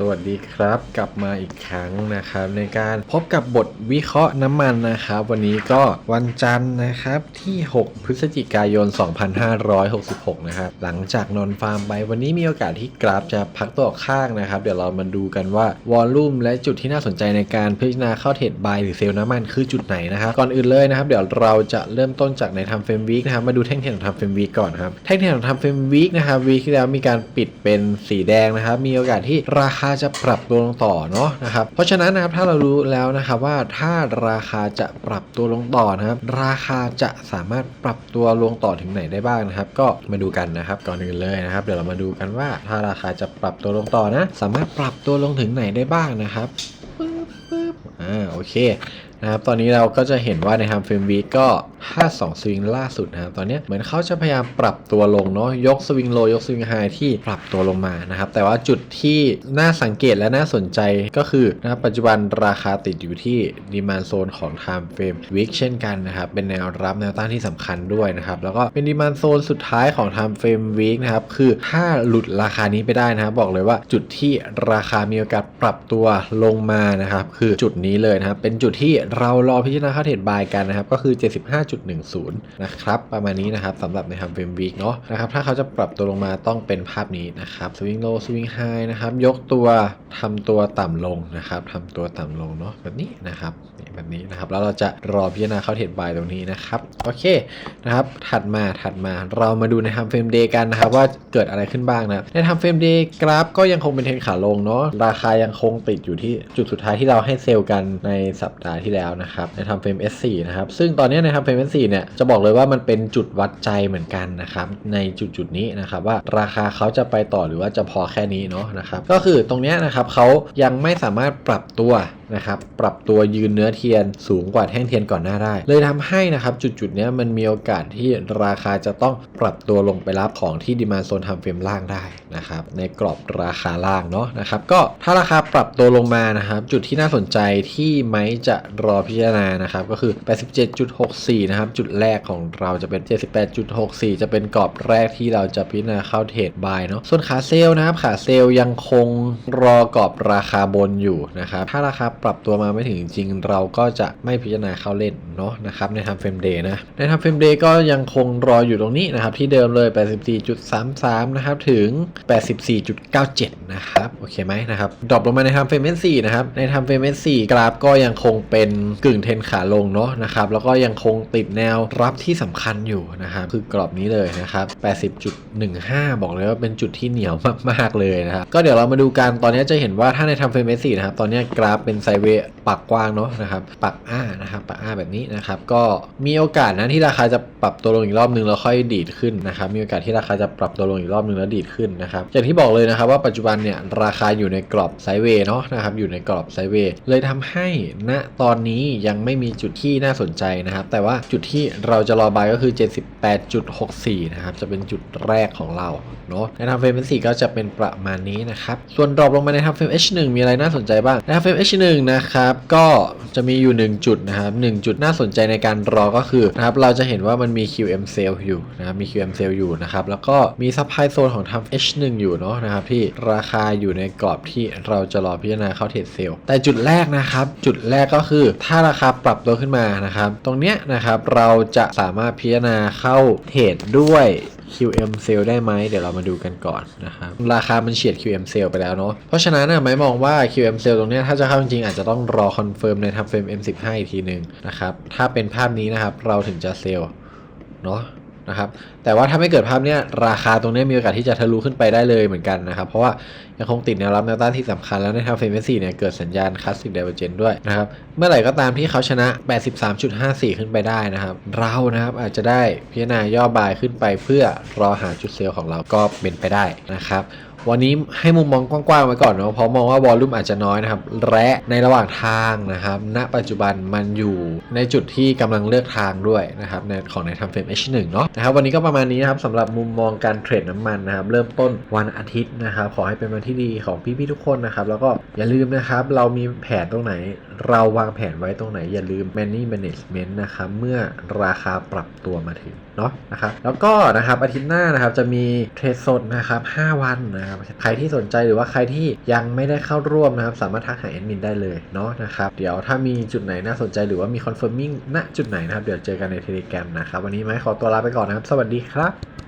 สวัสดีครับกลับมาอีกครั้งนะครับ ในการพบกับบทวิเคราะห์น้ำมันนะครับ วันนี้ก็วันจันทร์นะครับที่ 6 พฤศจิกายน 2566 นะครับ หลังจากนอนฟาร์มไป วันนี้มีโอกาสที่กราฟจะพักตัวข้างนะครับ เดี๋ยวเรามาดูกันว่าวอลลุ่มและจุดที่น่าสนใจในการพิจารณาเข้าเทรดบายหรือเซลล์น้ำมันคือจุดไหนนะครับก่อนอื่นเลยนะครับ เดี๋ยวเราจะเริ่มต้นจากในทำเฟรมวีคนะครับมาดูแท่งเทียนของทำเฟรมวีคก่อนครับแท่งเทียนของทำเฟรมวีคนะครับวีคที่แล้วมีการปิดเป็นสีแดงนะครับมีโอกาสที่ราคาจะปรับตัวลงต่อเนาะนะครับเพราะฉะนั้นนะครับถ้าเรารู้แล้วนะครับว่าถ้าราคาจะปรับตัวลงต่อนะครับ ราคาจะสามารถปรับตัวลงต่อถึงไหนได้บ้างนะครับ ก็มาดูกันนะครับก่อนอื่นเลยนะครับ เดี๋ยวเรามาดูกันว่า ถ้าราคาจะปรับตัวลงต่อนะ สามารถปรับตัวลงถึงไหนได้บ้างนะครับปึ๊บปึ๊บอ่าโอเค นะครับตอนนี้เราก็จะเห็นว่าในทำเฟรมวีก็ 52 สวิงล่าสุดนะครับตอนนี้เหมือนเขาจะพยายามปรับตัวลงเนาะยกสวิงโลยกสวิงไฮที่ปรับตัวลงมานะครับแต่ว่าจุดที่น่าสังเกตและน่าสนใจก็คือนะครับปัจจุบันราคาติดอยู่ที่ดีมานโซนของ Time Frame Week เช่นกันนะครับเป็นแนวรับแนวต้านที่สำคัญด้วยนะครับแล้วก็เป็นดีมานโซนสุดท้ายของ Time Frame Week นะครับคือถ้าหลุดราคานี้ไปได้นะครับบอกเลยว่าจุดที่ราคามีโอกาสปรับตัวลงมานะครับคือจุดนี้เลยนะครับเป็นจุดที่เรารอพิจารณาเข้าเทรดบายกันนะครับ ก็คือ 75.10 นะครับ ประมาณนี้นะครับสำหรับในทำเฟรมวีคเนาะนะครับถ้าเขาจะปรับตัวลงมาต้องเป็นภาพนี้นะครับสวิงโลสวิงไฮนะครับ ยกตัวทำตัวต่ำลงนะครับทำตัวต่ำลงเนาะแบบนี้นะครับแบบนี้นะครับ แล้วเราจะรอพิจารณาเข้าเทรดบายตรงนี้นะครับโอเคนะครับถัดมาถัดมาเรามาดูในทำเฟรมเดย์กันนะครับว่าเกิดอะไรขึ้นบ้างนะในทำเฟรมเดย์กราฟก็ยังคงเป็นเทรนขาลงเนาะราคายังคงติดอยู่ที่จุดสุดท้ายที่เราให้เซลล์กันในสัปดาห์ที่แล้วนะครับในทำเฟรม S4 นะครับซึ่งตอนนี้ในทำเฟรม S4 เนี่ยจะบอกเลยว่ามันเป็นจุดวัดใจเหมือนกันนะครับในจุดจุดนี้นะครับว่าราคาเขาจะไปต่อหรือว่าจะพอแค่นี้เนาะนะครับก็คือตรงนี้นะครับเขายังไม่สามารถปรับตัว นะครับปรับตัวยืนเนื้อเทียนสูงกว่าแท่งเทียนก่อนหน้าได้ เลยทำให้นะครับจุดจุดๆนี้มันมีโอกาสที่ราคาจะต้องปรับตัวลงไปรับของที่ดีมาโซนทำเฟรมล่างได้นะครับในกรอบราคาล่างเนาะนะครับก็ถ้าราคาปรับตัวลงมานะครับจุดที่น่าสนใจที่ไม้จะรอพิจารณานะครับก็คือ 87.64 นะครับจุดแรกของเราจะเป็น 78.64 จะเป็นกรอบแรกที่เราจะพิจารณาเข้าเทรดบายเนาะส่วนขาเซลนะครับขาเซลยังคงรอกรอบราคาบนอยู่นะครับถ้าราคาปรับตัวมาไม่ถึงจริง เราก็จะไม่พิจารณาเข้าเล่นเนาะนะครับในทำเฟรมเดย์นะในทำเฟรมเดย์ก็ยังคงรออยู่ตรงนี้นะครับที่เดิมเลย 84.33 นะครับถึง 84.97 นะครับโอเคไหมนะครับดรอปลงมาในทำเฟรม S4 นะครับในทำเฟรม S4 กราฟก็ยังคงเป็นกึ่งเทนขาลงเนาะนะครับแล้วก็ยังคงติดแนวรับที่สำคัญอยู่นะครับคือกรอบนี้เลยนะครับ 80.15 บอกเลยว่าเป็นจุดที่เหนียวมากๆเลยนะครับก็เดี๋ยวเรามาดูกันตอนนี้จะเห็นว่าถ้าในทำเฟรม S4 นะครับตอนนี้กราฟเป็นซเวปักกว้างเนาะนะครับปักอ้านะครับปักอ้าแบบนี้นะครับก็มีโอกาสนะที่ราคาจะปรับตัวลงอีกรอบนึงแล้วค่อยดีดขึ้นนะครับมีโอกาสที่ราคาจะปรับตัวลงอีกรอบนึงแล้วดีดขึ้นนะครับอย่างที่บอกเลยนะครับว่าปัจจุบันเนี่ยราคาอยู่ในกรอบไซเวเนาะนะครับอยู่ในกรอบไซเวเลยทำให้ณตอนนี้ยังไม่มีจุดที่น่าสนใจนะครับ แต่ว่าจุดที่เราจะรอบายก็คือ 78.64 นะครับ จะเป็นจุดแรกของเราเนาะในทำเฟรม4ก็จะเป็นประมาณนี้นะครับ ส่วนดรอปลงมาในทำเฟรม H1 มีอะไรน่าสนใจบ้างในทำเฟรม H1 นะครับ ก็จะมีอยู่ 1 จุดนะครับ1จุดน่าสนใจในการรอก็คือนะครับเราจะเห็นว่ามันมี QM sale อยู่นะครับมี QM sale อยู่นะครับแล้วก็มี supply zone ของทำ H1 อยู่เนาะนะครับที่ราคาอยู่ในกรอบที่เราจะรอพิจารณาเข้าเทรดเซลล์แต่จุดแรกนะครับ จุดแรกก็คือถ้าราคาปรับตัวขึ้นมานะครับ ตรงเนี้ยนะครับเราจะสามารถพิจารณาเข้าเทรดด้วย QM sale ได้ไหมเดี๋ยวเรามาดูกันก่อนนะครับราคามันเฉียด QM sale ไปแล้วเนาะเพราะฉะนั้นนะไม่มองว่า QM sale ตรงนี้ถ้าจะเข้าจริงๆอาจจะต้องรอคอนเฟิร์มในทำเฟรม M15 อีกทีหนึ่งนะครับถ้าเป็นภาพนี้นะครับเราถึงจะเซลเนาะ นะครับแต่ว่าถ้าไม่เกิดภาพเนี้ยราคาตรงนี้มีโอกาสที่จะทะลุขึ้นไปได้เลยเหมือนกันนะครับเพราะว่ายังคงติดแนวรับแนวต้านที่สำคัญแล้วในทางเฟรมสี่เนี่ยเกิดสัญญาณคลาสสิกเดเวอร์เจนด้วยนะครับเมื่อไหร่ก็ตามที่เขาชนะ 83.54 ขึ้นไปได้นะครับเรานะครับอาจจะได้พิจารณาย่อบายขึ้นไปเพื่อรอหาจุดเซลล์ของเราก็เป็นไปได้นะครับ วันนี้ให้มุมมองกว้างๆไว้ก่อนเนาะเพราะมองว่าวอลลุ่มอาจจะน้อยนะครับ และในระหว่างทางนะครับ ณ ปัจจุบันมันอยู่ในจุดที่กำลังเลือกทางด้วยนะครับในของในทำเฟรม H1 เนาะนะครับวันนี้ก็ประมาณนี้นะครับสำหรับมุมมองการเทรดน้ำมันนะครับ เริ่มต้นวันอาทิตย์นะครับ ขอให้เป็นวันที่ดีของพี่ๆทุกคนนะครับ แล้วก็อย่าลืมนะครับ เรามีแผนตรงไหน เราวางแผนไว้ตรงไหน อย่าลืม money management นะครับเมื่อราคาปรับตัวมาถึงเนาะนะครับแล้วก็นะครับอาทิตย์หน้านะครับจะมีเทรดสดนะครับ5วันนะนะครับใครที่สนใจหรือว่าใครที่ยังไม่ได้เข้าร่วมนะครับ สามารถทักหาแอดมินได้เลยเนาะนะครับเดี๋ยวถ้ามีจุดไหนน่าสนใจหรือว่ามีคอนเฟิร์มมิ่งณจุดไหนนะครับเดี๋ยวเจอกันในเทเลกรมนะครับวันนี้ไม้ขอตัวลาไปก่อนนะครับ สวัสดีครับ